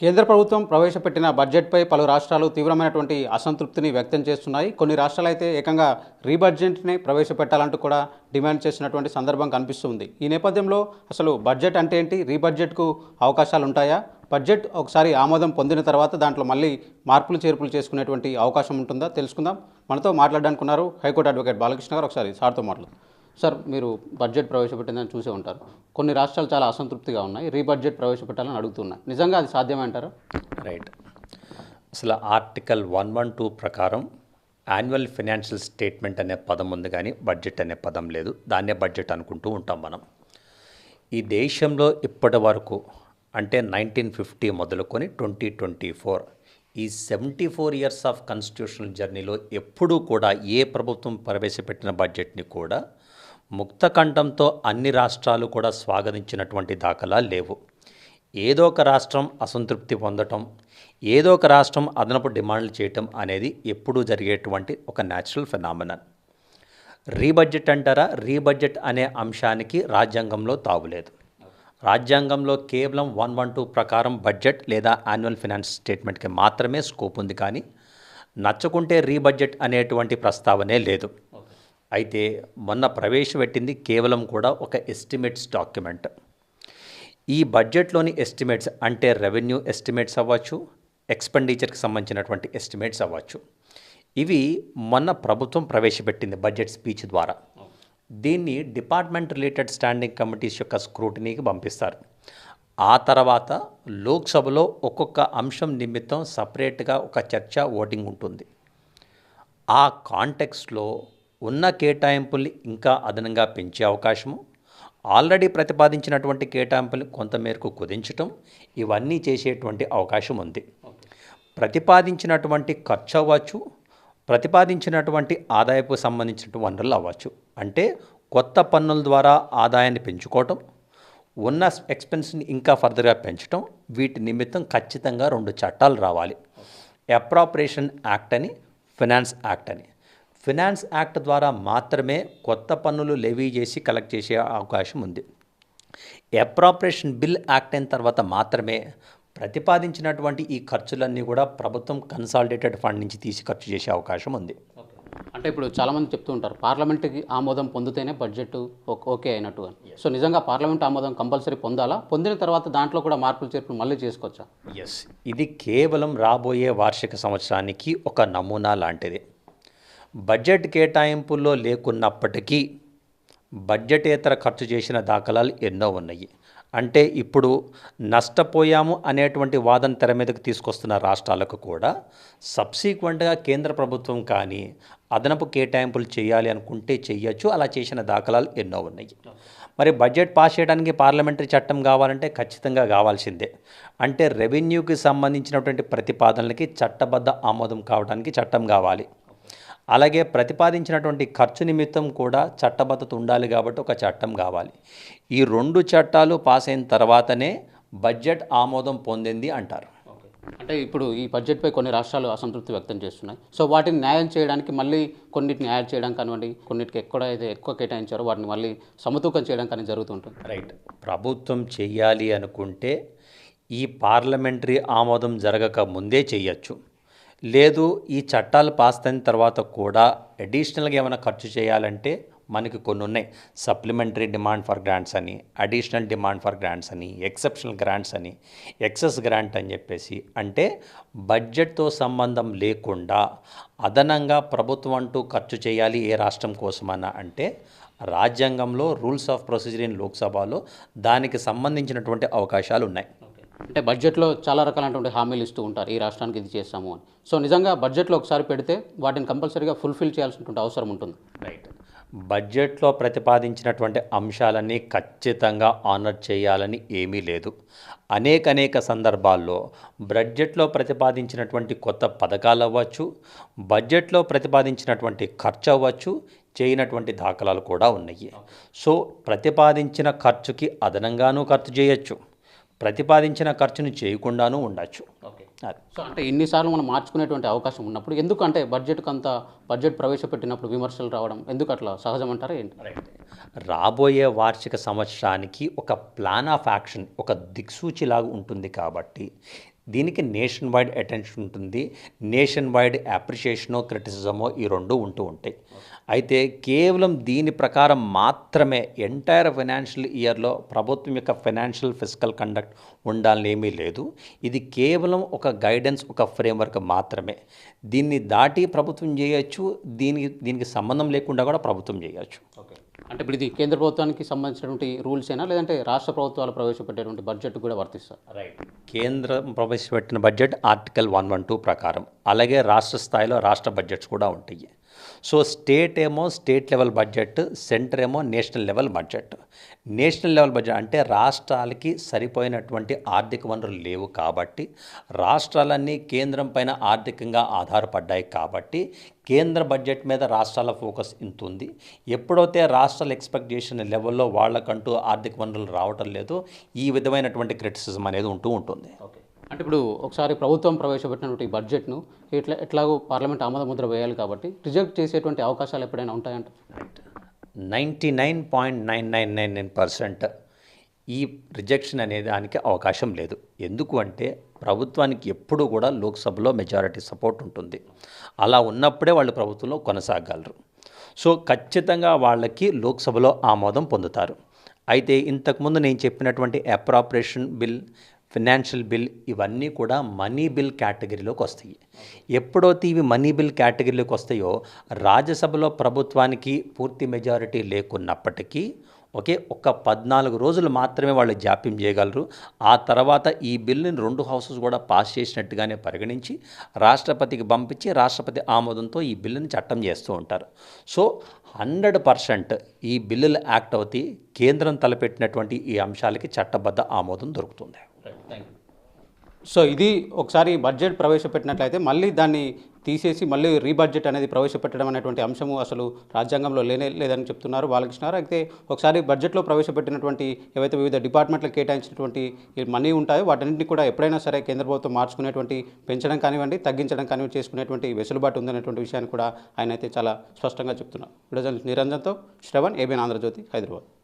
కేంద్ర ప్రభుత్వం ప్రవేశపెట్టిన బడ్జెట్పై పలు రాష్ట్రాలు తీవ్రమైనటువంటి అసంతృప్తిని వ్యక్తం చేస్తున్నాయి. కొన్ని రాష్ట్రాలు అయితే ఏకంగా రీబడ్జెట్ని ప్రవేశపెట్టాలంటూ కూడా డిమాండ్ చేసినటువంటి సందర్భం కనిపిస్తుంది. ఈ నేపథ్యంలో అసలు బడ్జెట్ అంటే ఏంటి? రీబడ్జెట్కు అవకాశాలు ఉంటాయా బడ్జెట్ ఒకసారి ఆమోదం పొందిన తర్వాత దాంట్లో మళ్ళీ మార్పులు చేర్పులు చేసుకునేటువంటి అవకాశం ఉంటుందా? తెలుసుకుందాం. మనతో మాట్లాడడానికి ఉన్నారు హైకోర్టు అడ్వకేట్ బాలకృష్ణ గారు. ఒకసారి సార్తో మాట్లాడు సార్ మీరు బడ్జెట్ ప్రవేశపెట్టిందని చూసే ఉంటారు. కొన్ని రాష్ట్రాలు చాలా అసంతృప్తిగా ఉన్నాయి. రీబడ్జెట్ ప్రవేశపెట్టాలని అడుగుతున్నాయి. నిజంగా అది సాధ్యమంటారా? రైట్. అసలు ఆర్టికల్ వన్ వన్ టూ ప్రకారం యాన్యువల్ ఫైనాన్షియల్ స్టేట్మెంట్ అనే పదం ఉంది కానీ బడ్జెట్ అనే పదం లేదు. దాన్నే బడ్జెట్ అనుకుంటూ ఉంటాం మనం. ఈ దేశంలో ఇప్పటి వరకు అంటే నైన్టీన్ ఫిఫ్టీ మొదలుకొని ట్వంటీ ట్వంటీ ఫోర్ ఈ seventy four years of constitutional జర్నీలో ఎప్పుడూ కూడా ఏ ప్రభుత్వం ప్రవేశపెట్టిన బడ్జెట్ని కూడా ముక్తకంఠంతో అన్ని రాష్ట్రాలు కూడా స్వాగతించినటువంటి దాఖలా లేవు. ఏదో ఒక రాష్ట్రం అసంతృప్తి పొందటం ఏదో ఒక రాష్ట్రం అదనపు డిమాండ్లు చేయటం అనేది ఎప్పుడూ జరిగేటువంటి ఒక న్యాచురల్ ఫెనామినన్ రీబడ్జెట్ అంటారా? రీబడ్జెట్ అనే అంశానికి రాజ్యాంగంలో తావులేదు రాజ్యాంగంలో కేవలం వన్ వన్ టూ ప్రకారం బడ్జెట్ లేదా యాన్యువల్ ఫినాన్స్ స్టేట్మెంట్కి మాత్రమే స్కోప్ ఉంది కానీ నచ్చకుంటే రీబడ్జెట్ అనేటువంటి ప్రస్తావనే లేదు. అయితే మొన్న ప్రవేశపెట్టింది కేవలం కూడా ఒక ఎస్టిమేట్స్ డాక్యుమెంట్. ఈ బడ్జెట్లోని ఎస్టిమేట్స్ అంటే రెవెన్యూ ఎస్టిమేట్స్ అవ్వచ్చు ఎక్స్పెండిచర్కి సంబంధించినటువంటి ఎస్టిమేట్స్ అవ్వచ్చు. ఇవి మొన్న ప్రభుత్వం ప్రవేశపెట్టింది బడ్జెట్ స్పీచ్ ద్వారా. దీన్ని డిపార్ట్మెంట్ రిలేటెడ్ స్టాండింగ్ కమిటీస్ యొక్క స్క్రూటినీకి పంపిస్తారు. ఆ తర్వాత లోక్సభలో ఒక్కొక్క అంశం నిమిత్తం సపరేట్గా ఒక చర్చ ఓటింగ్ ఉంటుంది. ఆ కాంటెక్స్లో ఉన్న కేటాయింపుల్ని ఇంకా అదనంగా పెంచే అవకాశము. ఆల్రెడీ ప్రతిపాదించినటువంటి కేటాయింపులు కొంతమేరకు కుదించటం ఇవన్నీ చేసేటువంటి అవకాశం ఉంది. ప్రతిపాదించినటువంటి ఖర్చు అవ్వచ్చు ప్రతిపాదించినటువంటి ఆదాయపు సంబంధించిన వనరులు అవ్వచ్చు. అంటే కొత్త పన్నుల ద్వారా ఆదాయాన్ని పెంచుకోవటం ఉన్న ఎక్స్పెన్స్ని ఇంకా ఫర్దర్గా పెంచడం వీటి నిమిత్తం ఖచ్చితంగా రెండు చట్టాలు రావాలి. అప్రాపరేషన్ యాక్ట్ అని ఫినాన్స్ యాక్ట్ అని. ఫినాన్స్ యాక్ట్ ద్వారా మాత్రమే కొత్త పన్నులు లెవీ చేసి కలెక్ట్ చేసే అవకాశం ఉంది. అప్రాపరేషన్ బిల్ యాక్ట్ అయిన తర్వాత మాత్రమే ప్రతిపాదించినటువంటి ఈ ఖర్చులన్నీ కూడా ప్రభుత్వం కన్సాలిడేటెడ్ ఫండ్ నుంచి తీసి ఖర్చు చేసే అవకాశం ఉంది. అంటే ఇప్పుడు చాలామంది చెప్తూ ఉంటారు పార్లమెంట్కి ఆమోదం పొందితేనే బడ్జెట్ ఓకే అయినట్టు అని. సో నిజంగా పార్లమెంట్ ఆమోదం కంపల్సరీ పొందాలా? పొందిన తర్వాత దాంట్లో కూడా మార్పులు చేర్పులు మళ్ళీ చేసుకోవచ్చా? ఎస్ ఇది కేవలం రాబోయే వార్షిక సంవత్సరానికి ఒక నమూనా లాంటిది. బడ్జెట్ కేటాయింపుల్లో లేకున్నప్పటికీ బడ్జెటేతర ఖర్చు చేసిన దాఖలాలు ఎన్నో ఉన్నాయి. అంటే ఇప్పుడు నష్టపోయాము అనేటువంటి వాదన తెర మీదకు తీసుకొస్తున్న రాష్ట్రాలకు కూడా సబ్సీక్వెంట్గా కేంద్ర ప్రభుత్వం కానీ అదనపు కేటాయింపులు చేయాలి అనుకుంటే చేయొచ్చు. అలా చేసిన దాఖలాలు ఎన్నో ఉన్నాయి. మరి బడ్జెట్ పాస్ చేయడానికి పార్లమెంటరీ చట్టం కావాలంటే ఖచ్చితంగా కావాల్సిందే. అంటే రెవెన్యూకి సంబంధించినటువంటి ప్రతిపాదనలకి చట్టబద్ధ ఆమోదం కావడానికి చట్టం కావాలి. అలాగే ప్రతిపాదించినటువంటి ఖర్చు నిమిత్తం కూడా చట్టబద్ధత ఉండాలి కాబట్టి ఒక చట్టం కావాలి. ఈ రెండు చట్టాలు పాస్ అయిన తర్వాతనే బడ్జెట్ ఆమోదం పొందింది అంటారు. అంటే ఇప్పుడు ఈ బడ్జెట్పై కొన్ని రాష్ట్రాలు అసంతృప్తి వ్యక్తం చేస్తున్నాయి. సో వాటిని న్యాయం చేయడానికి మళ్ళీ కొన్నిటిని యాడ్ చేయడం కానివ్వండి కొన్నిటికి ఎక్కడ అయితే ఎక్కువ కేటాయించారో వాటిని మళ్ళీ సమతూకం చేయడం కానీ జరుగుతుంటుంది. రైట్. ప్రభుత్వం చెయ్యాలి అనుకుంటే ఈ పార్లమెంటరీ ఆమోదం జరగక ముందే చెయ్యొచ్చు. లేదు ఈ చట్టాలు పాస్ అయిన తర్వాత కూడా అడిషనల్గా ఏమైనా ఖర్చు చేయాలంటే మనకి కొన్ని ఉన్నాయి సప్లిమెంటరీ డిమాండ్ ఫర్ గ్రాంట్స్ అని అడిషనల్ డిమాండ్ ఫర్ గ్రాంట్స్ అని ఎక్సెప్షనల్ గ్రాంట్స్ అని ఎక్సెస్ గ్రాంట్ అని చెప్పేసి అంటే బడ్జెట్తో సంబంధం లేకుండా అదనంగా ప్రభుత్వం అంటూ ఖర్చు చేయాలి ఏ రాష్ట్రం కోసమన్నా అంటే రాజ్యాంగంలో రూల్స్ ఆఫ్ ప్రొసీజర్ ఇన్ లోక్సభలో దానికి సంబంధించినటువంటి అవకాశాలు ఉన్నాయి అంటే బడ్జెట్లో చాలా రకాలైనటువంటి హామీలు ఇస్తూ ఉంటారు ఈ రాష్ట్రానికి ఇది చేస్తాము అని. సో నిజంగా బడ్జెట్లో ఒకసారి పెడితే వాటిని కంపల్సరీగా ఫుల్ఫిల్ చేయాల్సినటువంటి అవసరం ఉంటుంది. రైట్ బడ్జెట్లో ప్రతిపాదించినటువంటి అంశాలన్నీ ఖచ్చితంగా ఆనర్ చేయాలని ఏమీ లేదు. అనేక అనేక సందర్భాల్లో బడ్జెట్లో ప్రతిపాదించినటువంటి కొత్త పథకాలు అవ్వచ్చు బడ్జెట్లో ప్రతిపాదించినటువంటి ఖర్చు అవ్వచ్చు చేయనటువంటి దాఖలాలు కూడా ఉన్నాయి. సో ప్రతిపాదించిన ఖర్చుకి అదనంగానూ ఖర్చు చేయొచ్చు. ప్రతిపాదించిన ఖర్చును చేయకుండానూ ఉండొచ్చు. ఓకే. సో అంటే ఇన్నిసార్లు మనం మార్చుకునేటువంటి అవకాశం ఉన్నప్పుడు ఎందుకు అంటే బడ్జెట్కి అంత బడ్జెట్ ప్రవేశపెట్టినప్పుడు విమర్శలు రావడం ఎందుకు అట్లా సహజం అంటారా ఏంటి రాబోయే వార్షిక సంవత్సరానికి ఒక ప్లాన్ ఆఫ్ యాక్షన్ ఒక దిక్సూచిలాగా ఉంటుంది కాబట్టి దీనికి నేషన్ వైడ్ అటెన్షన్ ఉంటుంది. నేషన్ వైడ్ అప్రిషియేషనో క్రిటిసిజమో ఈ రెండు ఉంటూ ఉంటాయి. అయితే కేవలం దీని ప్రకారం మాత్రమే ఎంటైర్ ఫైనాన్షియల్ ఇయర్లో ప్రభుత్వం యొక్క ఫైనాన్షియల్ ఫిజికల్ కండక్ట్ ఉండాలని ఏమీ లేదు. ఇది కేవలం ఒక గైడెన్స్ ఒక ఫ్రేమ్వర్క్ మాత్రమే. దీన్ని దాటి ప్రభుత్వం చేయొచ్చు దీనికి దీనికి సంబంధం లేకుండా కూడా ప్రభుత్వం చేయొచ్చు. ఓకే. అంటే ఇప్పుడు ఇది కేంద్ర ప్రభుత్వానికి సంబంధించినటువంటి రూల్స్ అయినా లేదంటే రాష్ట్ర ప్రభుత్వాలు ప్రవేశపెట్టేటువంటి బడ్జెట్ కూడా వర్తిస్తారు రైట్. కేంద్రం ప్రవేశపెట్టిన budget article one one two ప్రకారం అలాగే రాష్ట్ర స్థాయిలో రాష్ట్ర బడ్జెట్స్ కూడా ఉంటాయి. సో స్టేట్ ఏమో స్టేట్ లెవెల్ బడ్జెట్ సెంటర్ ఏమో national level budget. National level budget అంటే రాష్ట్రాలకి సరిపోయినటువంటి ఆర్థిక వనరులు లేవు కాబట్టి రాష్ట్రాలన్నీ కేంద్రం పైన ఆర్థికంగా ఆధారపడ్డాయి కాబట్టి కేంద్ర బడ్జెట్ మీద రాష్ట్రాల ఫోకస్ ఇంత ఉంది. ఎప్పుడైతే రాష్ట్రాలు ఎక్స్పెక్ట్ చేసిన లెవెల్లో వాళ్ళకంటూ ఆర్థిక వనరులు రావటం లేదో ఈ విధమైనటువంటి క్రిటిసిజం అనేది ఉంటూ ఉంటుంది. ఓకే. అంటే ఇప్పుడు ఒకసారి ప్రభుత్వం ప్రవేశపెట్టినటువంటి బడ్జెట్ను ఎట్లా ఎట్లాగో పార్లమెంట్ ఆమోద ముద్ర వేయాలి కాబట్టి రిజెక్ట్ చేసేటువంటి అవకాశాలు ఎప్పుడైనా ఉంటాయంట? Ninety nine point nine nine nine nine percent ఈ రిజెక్షన్ అనే దానికి అవకాశం లేదు. ఎందుకు అంటే ప్రభుత్వానికి ఎప్పుడూ కూడా లోక్సభలో మెజారిటీ సపోర్ట్ ఉంటుంది. అలా ఉన్నప్పుడే వాళ్ళు ప్రభుత్వంలో కొనసాగలరు. సో ఖచ్చితంగా వాళ్ళకి లోక్సభలో ఆమోదం పొందుతారు. అయితే ఇంతకుముందు నేను చెప్పినటువంటి అప్రాపరేషన్ బిల్ ఫినాన్షియల్ బిల్ ఇవన్నీ కూడా మనీ బిల్ కేటగిరీలోకి వస్తాయి. ఎప్పుడైతే ఇవి మనీ బిల్ కేటగిరీలోకి వస్తాయో రాజ్యసభలో ప్రభుత్వానికి పూర్తి మెజారిటీ లేకున్నప్పటికీ ఓకే ఒక పద్నాలుగు రోజులు మాత్రమే వాళ్ళు జాప్యం చేయగలరు. ఆ తర్వాత ఈ బిల్లుని రెండు హౌసెస్ కూడా పాస్ చేసినట్టుగానే పరిగణించి రాష్ట్రపతికి పంపించి రాష్ట్రపతి ఆమోదంతో ఈ బిల్లుని చట్టం చేస్తూ ఉంటారు. సో హండ్రెడ్ పర్సెంట్ ఈ బిల్లులు యాక్ట్ అవుతాయి కేంద్రం తలపెట్టినటువంటి ఈ అంశాలకి చట్టబద్ధ ఆమోదం దొరుకుతుంది. సో ఇది ఒకసారి బడ్జెట్ ప్రవేశపెట్టినట్లయితే మళ్ళీ దాన్ని తీసేసి మళ్ళీ రీబడ్జెట్ అనేది ప్రవేశపెట్టడం అనేటువంటి అంశము అసలు రాజ్యాంగంలో లేనే లేదని చెప్తున్నారు బాలకృష్ణారు అయితే ఒకసారి బడ్జెట్లో ప్రవేశపెట్టినటువంటి ఏవైతే వివిధ డిపార్ట్మెంట్లకు కేటాయించినటువంటి మనీ ఉంటాయో వాటన్నింటినీ కూడా ఎప్పుడైనా సరే కేంద్ర ప్రభుత్వం మార్చుకునేటువంటి పెంచడం కానివ్వండి తగ్గించడం కానివ్వండి చేసుకునేటువంటి వెసులుబాటు ఉందనేటువంటి విషయాన్ని కూడా ఆయన అయితే చాలా స్పష్టంగా చెప్తున్నారు. నిరంజన్తో శ్రవణ్ ఏబిఎన్ ఆంధ్రజ్యోతి హైదరాబాద్.